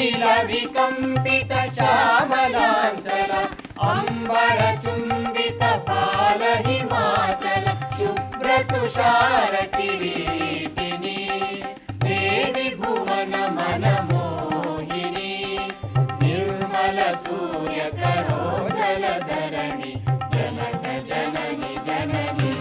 अनिल विकम्पित श्यामलाञ्चल अम्बर चुम्बित पाल हिमाचल शुभ्रतुषार किरीटिनी देवि भुवन मन मोहिनी निर्मल सूर्य करो जलधरणि जनक जननि जननी।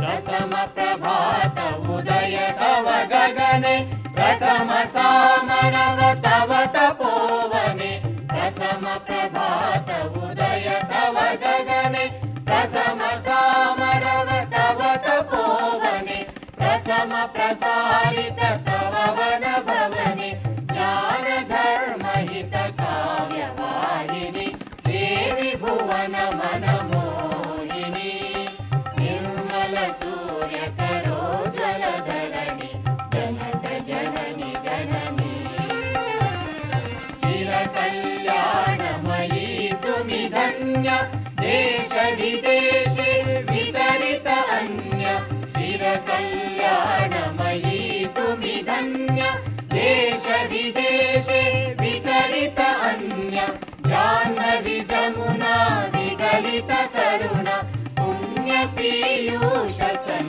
प्रथम प्रभात उदय तव गगने प्रथम साम रव तव तोवने प्रथम प्रभात बुदय तव गगनि प्रथम सामरव तवत पोवने प्रथम प्रसारित कथवन भवने ज्ञान धर्म हि तथा कल्याणमयी तुमि धन्य देशविदेशे वितरित अन्य। चिरकल्याणमयी तुमि धन्य देशविदेशे वितरित अन्य। जाह्नवि जमुना विगलित करुण पुण्यपीयूषस